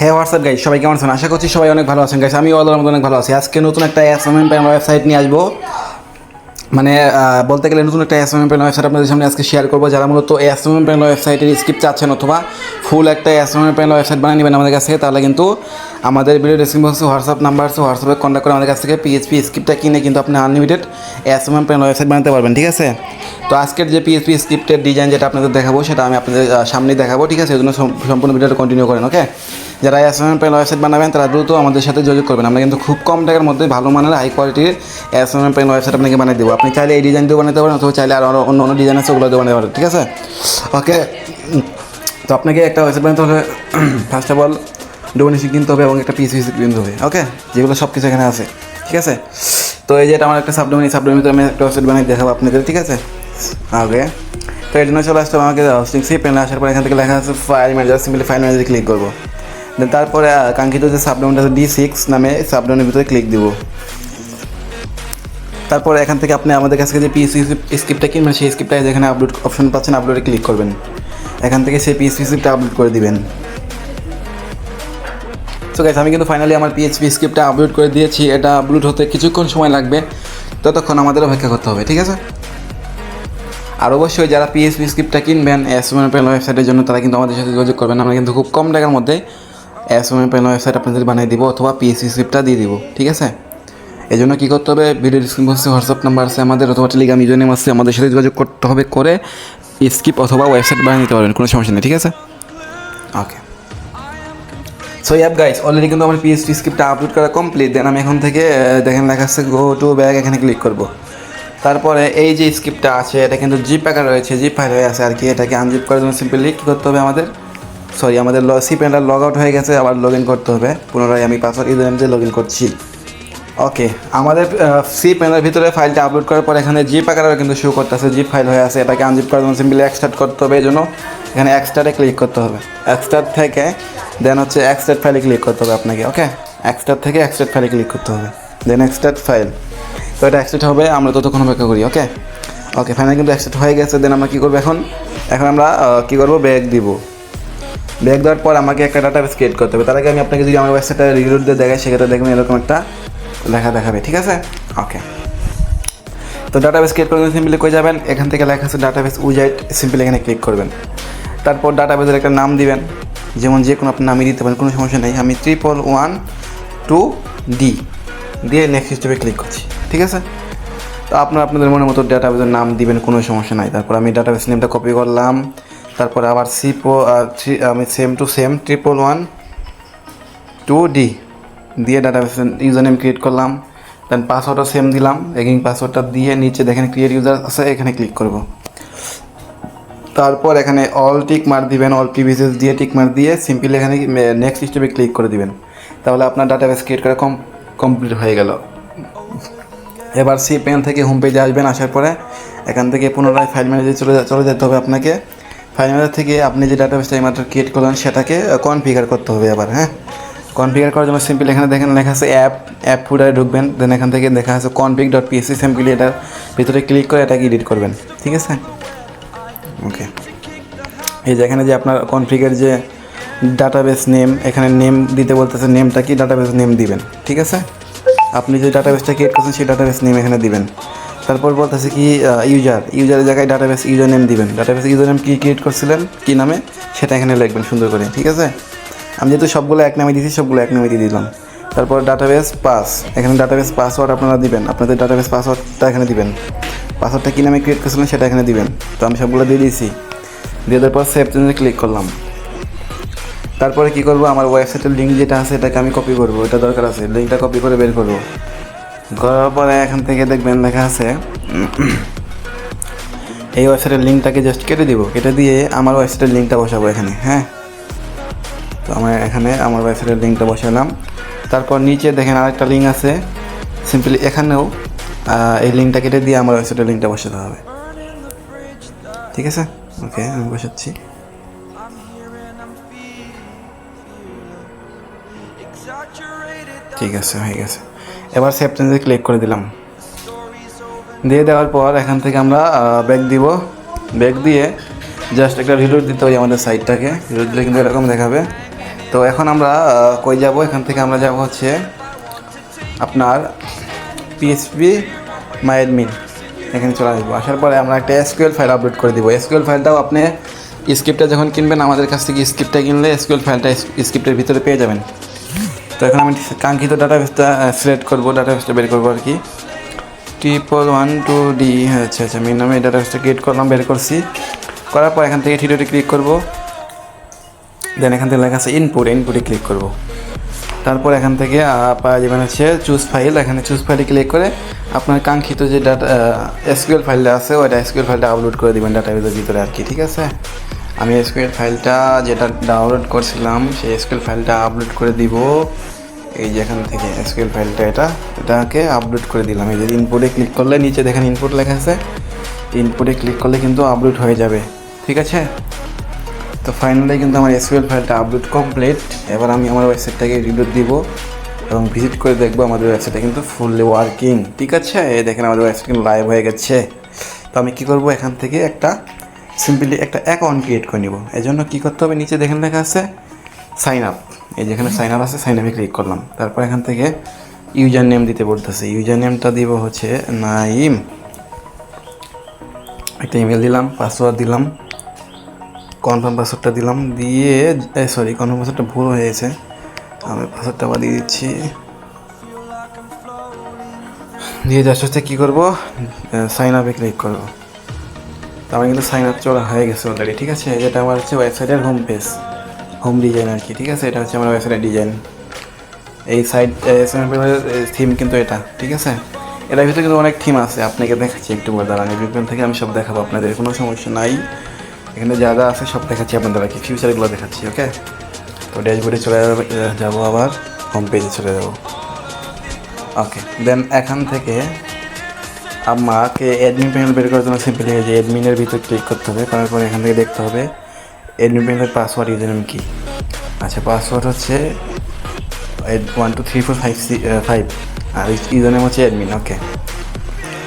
হ্যাঁ WhatsApp guys সবাই কেমন আছেন? আশা করছি সবাই অনেক ভালো আছেন গাইজ আমি মধ্যে অনেক ভালো আছি। আজকে নতুন একটা অ্যাসাইনমেন্ট প্যান ওয়েবসাইট নিয়ে আসব। মানে বলতে গেলে নতুন একটা অ্যাসাইনমেন্ট প্যান ওয়েবসাইট আপনাদের সামনে আজকে শেয়ার করব। যারা মূলত অ্যাসাইনমেন্ট প্যান ওয়েবসাইটের স্ক্রিপ্ট চাচ্ছেন অথবা ফুল একটা অ্যাসাইনমেন্ট প্যান ওয়েবসাইট বানিয়ে নেবেন আমাদের কাছে, তাহলে কিন্তু আমাদের ভিডিও ডিসক্রিপশন বক্সে হোয়াটসঅ্যাপ নাম্বার আছে হোয়াটসঅ্যাপে কন্ট্যাক্ট করে আমাদের কাছ থেকে পিএইচপি স্ক্রিপ্টটা কিনে কিন্তু আপনি আনলিমিটেড অ্যাসাইনমেন্ট প্যান ওয়েবসাইট বানাতে পারবেন, ঠিক আছে? তো আজকের যে পিএইচপি স্ক্রিপ্টের ডিজাইন যেটা আপনাদের দেখাবো, সেটা আমি আপনাদের সামনেই দেখাবো, ঠিক আছে? এই জন্য সম্পূর্ণ ভিডিওটা কন্টিনিউ করেন ওকে যারা অ্যাসাইনমেন্ট প্যান ওয়েবসাইট বানাবেন, তারা দ্রুত আমাদের সাথে যোগাযোগ করবেন। আমরা কিন্তু খুব কম টাকার মধ্যে ভালো মানের হাই কোয়ালিটির অ্যাসাইনমেন্ট প্যান ওয়েবসাইট আপনাকে বানিয়ে দেবো। আপনি চাইলে এই ডিজাইন দিয়ে বানাতে পারেন, অথবা চাইলে আর অন্য অন্য ডিজাইন আছে ওগুলো বানাতে পারেন, ঠিক আছে? ওকে তো আপনাকে একটা ওয়েবসাইট বানাতে হলে ফার্স্ট অফ অল ডোনেশন কিনতে হবে এবং একটা পিস পিস কিনতে হবে ওকে যেগুলো সব কিছু এখানে আছে, ঠিক আছে? তো এই যে এটা আমার একটা সাবডোমিনি সাবডোমিনিতে আমি একটা ওয়েবসাইট বানিয়ে দেখাবো আপনাদের, ঠিক আছে? ওকে তো এই জন্য চলে আসতে হবে আমাকে হোস্টিং সি পেনে আসার পর এখান থেকে লেখা আছে ফাইল ম্যানেজার সিম্পলি ফাইল ম্যানেজারে ক্লিক করব। দেন তারপরে কাঙ্ক্ষিত যে সাবডাউনটা আছে ডি সিক্স নামে সাবডোমিনের ভিতরে ক্লিক দিব। তারপর এখান থেকে আপনি আমাদের কাছ থেকে যে পিএসপি স্ক্রিপ্টটা কিনবেন, সেই স্ক্রিপ্টটা যেখানে আপলোড অপশন পাচ্ছেন আপলোডে ক্লিক করবেন। এখান থেকে সেই পিএসপি স্ক্রিপ্টটা আপলোড করে দিবেন। সো গাইস আমি কিন্তু ফাইনালি আমার পিএইচপি স্ক্রিপ্টটা আপলোড করে দিয়েছি। এটা আপলোড হতে কিছুক্ষণ সময় লাগবে। ততক্ষণ আমাদের অপেক্ষা করতে হবে, ঠিক আছে? আর অবশ্যই যারা পিএসপি স্ক্রিপ্টটা কিনবেন পেন ওয়েবসাইটের জন্য, তারা কিন্তু আমাদের সাথে যোগাযোগ করবেন। আমরা কিন্তু খুব কম টাকার মধ্যে এসএমএন পেন ওয়েবসাইট আপনাদের বানিয়ে দিব অথবা পিএইচপি স্ক্রিপ্টটা দিয়ে দিব ঠিক আছে? এই জন্য কী করতে হবে? ভিডিও ডিসক্রিপশন হোয়াটসঅ্যাপ নাম্বার আছে আমাদের অথবা টেলিগ্রাম ইউজার নেম আছে আমাদের সাথে যোগাযোগ করতে হবে করে স্ক্রিপ্ট অথবা ওয়েবসাইট বানিয়ে নিতে পারবেন কোনো সমস্যা নেই ঠিক আছে? Okay so app guys already কিন্তু আমার পিএসপি স্ক্রিপ্টটা আপলোড করা কমপ্লিট দেন আমি এখন থেকে দেখেন লেখা আছে গো টু ব্যাগ এখানে ক্লিক করব। তারপরে এই যে স্ক্রিপ্টটা আছে এটা কিন্তু জিপ আকার রয়েছে জিপ ফাইল হয়ে আছে আর কি এটাকে আনজিপ করার জন্য সিম্পলি কী করতে হবে আমাদের? সরি আমাদের সি পেনটা লগ আউট হয়ে গেছে, আবার লগ ইন করতে হবে। পুনরায় আমি পাসওয়ার্ড ইউজার দিয়ে লগ ইন করছি। ওকে আমাদের সি পেনের ভিতরে ফাইলটা আপলোড করার পর এখানে জিপ আকারে কিন্তু শো করতেছে জিপ ফাইল হয়ে আছে। এটাকে আনজিপ করার জন্য সিম্পলি এক্সট্রাক্ট করতে হবে, এই জন্য এখানে এক্সট্রাটে ক্লিক করতে হবে। এক্সট্রাট থেকে দেন হচ্ছে এক্সট্রাট ফাইলে ক্লিক করতে হবে আপনাকে ওকে এক্সট্রাট থেকে এক্সট্রাট ফাইলে ক্লিক করতে হবে। দেন এক্সট্রাট ফাইল তো এটা এক্সট্রাট হবে, আমরা ততক্ষণ অপেক্ষা করি ওকে ওকে ফাইনাল কিন্তু এক্সট্রাট হয়ে গেছে দেন আমরা কী করব এখন? এখন আমরা কী করব? ব্যাগ দিব। ব্যাগ দেওয়ার পর আমাকে একটা ডাটা বেস ক্রিয়েট করতে হবে। তার আগে আমি আপনাকে যদি আমার ওয়েবসাইটটা রিলোড দিয়ে দেখাই, সেক্ষেত্রে দেখবেন এরকম একটা লেখা দেখাবে, ঠিক আছে? ওকে তো ডাটাবেস ক্রিয়েট করবেন সিম্পলি কই যাবেন? এখান থেকে লেখা আছে ডাটাবেস উইজাইট সিম্পলি এখানে ক্লিক করবেন। তারপর ডাটাবেসের একটা নাম দিবেন। যেমন যে কোনো আপনি নামই দিতে পারেন, কোনো সমস্যা নেই। আমি ট্রিপল ওয়ান টু ডি দিয়ে নেক্সট স্টেপে ক্লিক করছি, ঠিক আছে? তো আপনারা আপনাদের মনের মতো ডাটাবেসের নাম দিবেন, কোনো সমস্যা নাই। তারপর আমি ডাটাবেস নেমটা কপি করলাম। তারপর আবার সি সিপো আমি same to same triple one two D দিয়ে ডাটাবেস ইউজার নেম ক্রিয়েট করলাম দেন পাসওয়ার্ডও সেম দিলাম এগিং পাসওয়ার্ডটা দিয়ে নিচে দেখেন ক্রিয়েট ইউজার আছে, এখানে ক্লিক করব। তারপর এখানে অল টিক মার দিবেন অল প্রিভিয়াস দিয়ে টিক মার দিয়ে সিম্পলি এখানে নেক্সট স্টেপে ক্লিক করে দিবেন। তাহলে আপনার ডাটাবেস ক্রিয়েট করা কম কমপ্লিট হয়ে গেল। এবার সি পেন থেকে হোম পেজে আসবেন, আসার পরে এখান থেকে পুনরায় ফাইল ম্যানেজারে চলে চলে যেতে হবে আপনাকে। ম্যানেজার থেকে আপনি যে ডাটাবেসটা এইমাত্র ক্রিয়েট করলেন, সেটাকে কনফিগার করতে হবে আবার হ্যাঁ? কনফিগার করার জন্য সিম্পল এখানে দেখেন লেখা আছে অ্যাপ অ্যাপ ফুডারে ঢুকবেন দেন এখান থেকে দেখা আছে কনফিগ ডট পিএসসি সিম্পলি এটার ভিতরে ক্লিক করে এটাকে এডিট করবেন, ঠিক আছে? ওকে এই যে এখানে যে আপনার কনফিগের যে ডাটাবেস নেম এখানে নেম দিতে বলতেছে নেমটা কি? ডাটাবেস নেম দিবেন, ঠিক আছে? আপনি যে ডাটাবেসটা ক্রিয়েট করছেন, সেই ডাটাবেস নেম এখানে দিবেন। তারপর বলতেছে কি ইউজার ইউজারের জায়গায় ডাটাবেস ইউজার নেম দিবেন। ডাটাবেস ইউজার নেম কী ক্রিয়েট করছিলেন, কী নামে, সেটা এখানে লিখবেন সুন্দর করে, ঠিক আছে? আমি যেহেতু সবগুলো এক নামে দিয়েছি, সবগুলো এক নামে দিয়ে দিলাম। তারপর ডাটাবেস পাস এখানে ডাটাবেস পাসওয়ার্ড আপনারা দিবেন, আপনাদের ডাটাবেস পাসওয়ার্ডটা এখানে দিবেন। পাসওয়ার্ডটা কী নামে ক্রিয়েট করছিলেন, সেটা এখানে দিবেন। তো আমি সবগুলো দিয়ে দিয়েছি। দিয়ে দেওয়ার পর সেভ চেঞ্জে ক্লিক করলাম। তারপরে কি করব, আমার ওয়েবসাইটের লিঙ্ক যেটা আছে, এটাকে আমি কপি করব, এটা দরকার আছে লিঙ্কটা কপি করে বের করব। করার পরে এখান থেকে দেখবেন লেখা আছে, এই ওয়েবসাইটের লিঙ্কটাকে জাস্ট কেটে দিব। কেটে দিয়ে আমার ওয়েবসাইটের লিঙ্কটা বসাবো এখানে হ্যাঁ? তো আমার এখানে আমার ওয়েবসাইটের লিঙ্কটা বসালাম। তারপর নিচে দেখেন আরেকটা লিঙ্ক আছে সিম্পলি এখানেও এই লিঙ্কটা কেটে দিয়ে আমার ওয়েবসাইটের লিঙ্কটা বসাতে হবে। ঠিক আছে? ওকে, আমি বসাচ্ছি। ঠিক আছে, হয়ে গেছে। এবার সেপ্টেন্সে ক্লিক করে দিলাম। দিয়ে দেওয়ার পর এখান থেকে আমরা ব্যাগ দিব। ব্যাগ দিয়ে জাস্ট একটা রিলোড দিতে হবে আমাদের সাইটটাকে রিলোড দিলে কিন্তু এরকম দেখাবে। তো এখন আমরা কই যাব? এখান থেকে আমরা যাব হচ্ছে আপনার পিএসপি মাই এখানে চলে আসব। আসার পরে আমরা একটা এসকিউএল ফাইল আপলোড করে দিব। এসকিউএল ফাইলটাও আপনি স্ক্রিপ্টটা যখন কিনবেন, আমাদের কাছ থেকে স্ক্রিপ্টটা কিনলে এসকিউএল ফাইলটা স্ক্রিপ্টের ভিতরে পেয়ে যাবেন। তো এখন আমি কাঙ্ক্ষিত ডাটাবেসটা সিলেক্ট করব ডাটাবেসটা বের করব আর কি। ট্রিপল ওয়ান টু ডি আচ্ছা আচ্ছা মেন নামে ডাটাবেসটা ক্রিয়েট করলাম বের করছি। করার পর এখান থেকে থিওটি ক্লিক করব। দেন এখান থেকে লেখা আছে ইনপুট ইনপুটে ক্লিক করব। তারপর এখান থেকে আহ, পাওয়া যাবেন হচ্ছে চুজ ফাইল এখানে চুজ ফাইলে ক্লিক করে আপনার কাঙ্ক্ষিত যে ডাটা এসকিউএল ফাইলটা আছে ওইটা এসকিউএল ফাইলটা আপলোড করে দেবেন ডাটাবেসের ভিতরে আর কি ঠিক আছে? আমি এসকিউএল ফাইলটা যেটা ডাউনলোড করছিলাম, সেই এসকিউএল ফাইলটা আপলোড করে দিব। এই যে এখান থেকে এসকিউএল ফাইলটা এটা, এটাকে আপলোড করে দিলাম। এই যে ইনপুটে ক্লিক করলে নিচে দেখেন ইনপুট লেখা আছে। ইনপুটে ক্লিক করলে কিন্তু আপলোড হয়ে যাবে। ঠিক আছে? তো ফাইনালি কিন্তু আমার এসকিউএল ফাইলটা আপলোড কমপ্লিট এবার আমি আমার ওয়েবসাইটটাকে রিলোড দিব এবং ভিজিট করে দেখব আমাদের ওয়েবসাইটটা কিন্তু ফুললি ওয়ার্কিং ঠিক আছে? দেখেন আমাদের ওয়েবসাইট কিন্তু লাইভ হয়ে গেছে। তো আমি কী করব? এখান থেকে একটা সিম্পলি একটা অ্যাকাউন্ট ক্রিয়েট করে নিব। এই জন্য কী করতে হবে? নিচে দেখেন লেখা আছে সাইন আপ এই যেখানে সাইন আপ আছে সাইন আপে ক্লিক করলাম। তারপর এখান থেকে ইউজার নেম দিতে বলতেছে। ইউজার নেমটা দিব হচ্ছে নাইম একটা ইমেল দিলাম পাসওয়ার্ড দিলাম কনফার্ম পাসওয়ার্ডটা দিলাম। দিয়ে সরি কনফার্ম পাসওয়ার্ডটা ভুল হয়েছে আমি পাসওয়ার্ডটা আবার দিয়ে দিচ্ছি। দিয়ে জাস্ট হচ্ছে কী করব? সাইন আপে ক্লিক করব। আমার কিন্তু সাইন আপ চলা হয়ে গেছে অলরেডি ঠিক আছে? যেটা আমার হচ্ছে ওয়েবসাইটের হোম পেজ হোম ডিজাইন আর কি, ঠিক আছে? এটা হচ্ছে আমার ওয়েবসাইটের ডিজাইন এই সাইট থিম কিন্তু এটা, ঠিক আছে? এটার ভিতরে কিন্তু অনেক থিম আছে, আপনাকে দেখাচ্ছি একটু বলে দাঁড়ান বিজ্ঞান থেকে আমি সব দেখাবো আপনাদের, কোনো সমস্যা নাই। এখানে যা যা আছে সব দেখাচ্ছি আপনাদের আর কি ফিউচারগুলো দেখাচ্ছি ওকে তো ড্যাশবোর্ডে চলে যাব আবার হোম পেজে চলে যাব। ওকে দেন এখান থেকে আমাকে অ্যাডমিন প্যানেল বের করার জন্য সিম্পলি যে অ্যাডমিনের ভিতর ক্লিক করতে হবে, করার পরে এখান থেকে দেখতে হবে অ্যাডমিন প্যানেলের পাসওয়ার্ড ইউজার নেম কী। আচ্ছা পাসওয়ার্ড হচ্ছে one two three four five five আর ইউজার নেম হচ্ছে অ্যাডমিন ওকে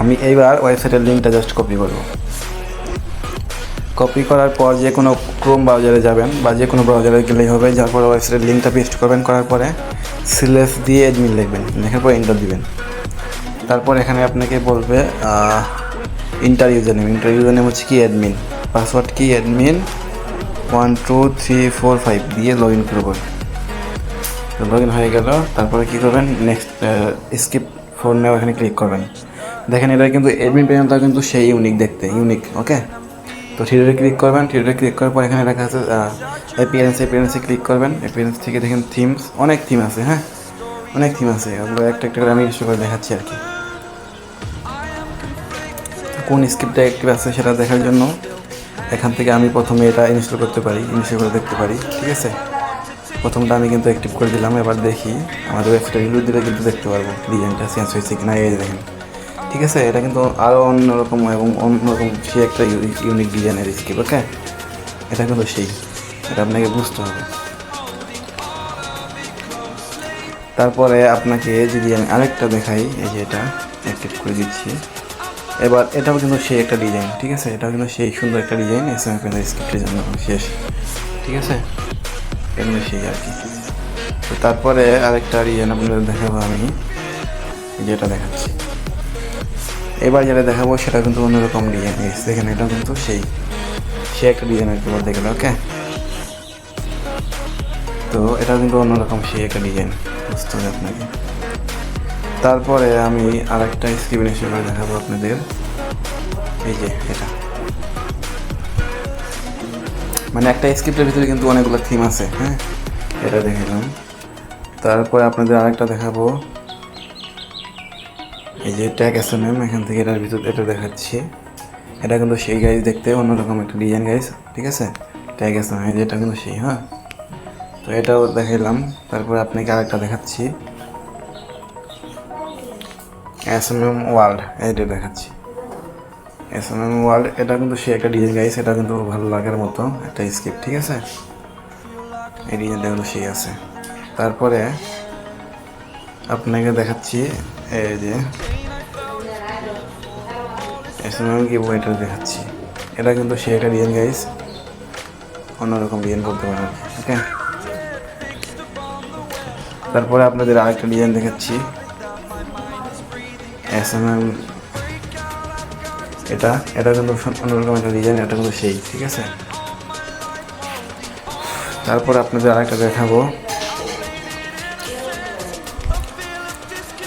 আমি এইবার ওয়েবসাইটের লিঙ্কটা জাস্ট কপি করব। কপি করার পর যে কোনো ক্রোম ব্রাউজারে যাবেন বা যে কোনো ব্রাউজারে গেলেই হবে, যার পরে ওয়েবসাইটের লিঙ্কটা পেস্ট করবেন, করার পরে সিলেস দিয়ে অ্যাডমিন লিখবেন। লেখার পর এন্টার দিবেন। তারপর এখানে আপনাকে বলবে enter user name enter user name হচ্ছে কি? অ্যাডমিন পাসওয়ার্ড কি? Admin one two three four five দিয়ে লগ ইন করবেন লগ ইন হয়ে গেল। তারপরে কী করবেন? নেক্সট স্কিপ ফোন নেওয়া এখানে ক্লিক করবেন। দেখেন এটা কিন্তু অ্যাডমিন প্যানেলটা কিন্তু সেই ইউনিক দেখতে। ইউনিক ওকে তো থ্রিডে ক্লিক করবেন। থ্রিডে ক্লিক করার পর এখানে লেখা আছে অ্যাপিয়ারেন্স অ্যাপিয়ারেন্সে ক্লিক করবেন। অ্যাপিয়ারেন্স থেকে দেখেন থিমস অনেক থিম আছে হ্যাঁ? অনেক থিম আছে। ওগুলো একটা একটা করে আমি করে দেখাচ্ছি আর কি। কোন স্ক্রিপ্টটা অ্যাক্টিভ আছে সেটা দেখার জন্য এখান থেকে আমি প্রথমে এটা ইনস্টল করতে পারি ইনস্টল করে দেখতে পারি, ঠিক আছে? প্রথমটা আমি কিন্তু অ্যাক্টিভ করে দিলাম, এবার দেখি আমাদের ওয়েবসাইটে রিভিউ দিলে কিন্তু দেখতে পারব ডিজাইনটা চেঞ্জ হয়েছে কিনা, এই দেখেন। ঠিক আছে? এটা কিন্তু আরও অন্যরকম এবং অন্যরকম সে একটা ইউনিক ডিজাইনের স্ক্রিপ্ট ওকে এটা কিন্তু সেই, এটা আপনাকে বুঝতে হবে। তারপরে আপনাকে যদি আমি আরেকটা দেখাই, এই যে এটা অ্যাক্টিভ করে দিচ্ছি। এবার এটাও কিন্তু সেই একটা ডিজাইন ঠিক আছে? এটাও কিন্তু সেই সুন্দর একটা ডিজাইন এস এম এফ স্ক্রিপ্টের জন্য শেষ, ঠিক আছে? এগুলো সেই আর কি। তো তারপরে আরেকটা ডিজাইন আপনাদের দেখাবো আমি, যেটা দেখাচ্ছি। এবার যেটা দেখাবো সেটা কিন্তু অন্যরকম ডিজাইন দেখেন এটা কিন্তু সেই সে একটা ডিজাইন আর কি বলতে গেলে ওকে তো এটা কিন্তু অন্যরকম সেই একটা ডিজাইন বুঝতে হবে আপনাকে। তারপরে আমি আরেকটা স্ক্রিন হিসেবে দেখাবো আপনাদের। এই যে, এটা। মানে একটা স্ক্রিপ্টের ভিতরে কিন্তু অনেকগুলো থিম আছে হ্যাঁ? এটা দেখালাম তারপরে আপনাদের আরেকটা দেখাবো। এই যে ট্যাগ এম এম এখান থেকে এটার ভিতর, এটা দেখাচ্ছি। এটা কিন্তু সেই গাইজ দেখতে, অন্যরকম একটা ডিজাইন গাইজ ঠিক আছে? ট্যাগ এম এম এটা কিন্তু সেই হ্যাঁ? তো এটাও দেখাইলাম। তারপরে আপনাকে আরেকটা দেখাচ্ছি। এস এম এম ওয়ার্ল্ড এটা দেখাচ্ছি। এস এম এম ওয়ার্ল্ড এটা কিন্তু সে একটা ডিজাইন গাইছে এটা কিন্তু ভালো লাগার মতো একটা স্ক্রিপ্ট ঠিক আছে? এই ডিজাইনটা কিন্তু সেই আছে। তারপরে আপনাকে দেখাচ্ছি, এই যে এস এম এম কি এটা দেখাচ্ছি। এটা কিন্তু সে একটা ডিজাইন গাইস অন্যরকম ডিজাইন করতে পারেন ওকে তারপরে আপনাদের আরেকটা ডিজাইন দেখাচ্ছি। এস এম এল এটা এটা কিন্তু অন্যরকম একটা ডিজাইন এটা কিন্তু সেই, ঠিক আছে? তারপর আপনাদের আরেকটা দেখাবো।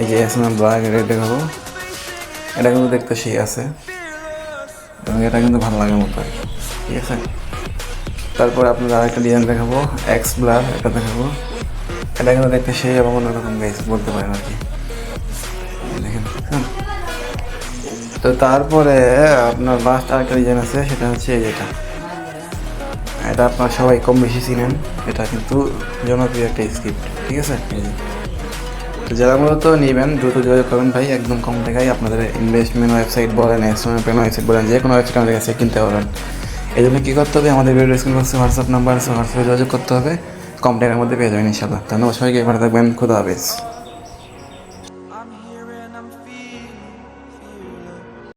এই যে এস এম এম ব্ল্যাক এটা দেখাবো। এটা কিন্তু দেখতে সেই আছে। এবং এটা কিন্তু ভালো লাগার মতো। ঠিক আছে? তারপর আপনাদের আরেকটা ডিজাইন দেখাবো এক্স ব্লার এটা দেখাবো। এটা কিন্তু দেখতে সেই এবং অন্যরকম গাইস বলতে পারেন আর কি। তো তারপরে আপনার লাস্ট আরেকটা ডিজাইন আছে, সেটা হচ্ছে এই যেটা। এটা আপনার সবাই কম বেশি চিনেন, এটা কিন্তু জনপ্রিয় একটা স্ক্রিপ্ট ঠিক আছে? তো যারা মূলত নেবেন, দ্রুত যোগাযোগ করবেন ভাই, একদম কম টাকায় আপনাদের ইনভেস্টমেন্ট ওয়েবসাইট বলেন এক্সট্রা পেন ওয়েবসাইট বলেন, যে কোনো ওয়েবসাইট আমাদের কাছে কিনতে পারবেন। এই জন্য কী করতে হবে? আমাদের ভিডিও স্ক্রিন বক্সে হোয়াটসঅ্যাপ নাম্বার আছে হোয়াটসঅ্যাপে যোগাযোগ করতে হবে। কম টাকার মধ্যে পেয়ে যাবেন ইনশাল্লাহ ধন্যবাদ সবাইকে, ভালো থাকবেন, খুদা হাফেজ।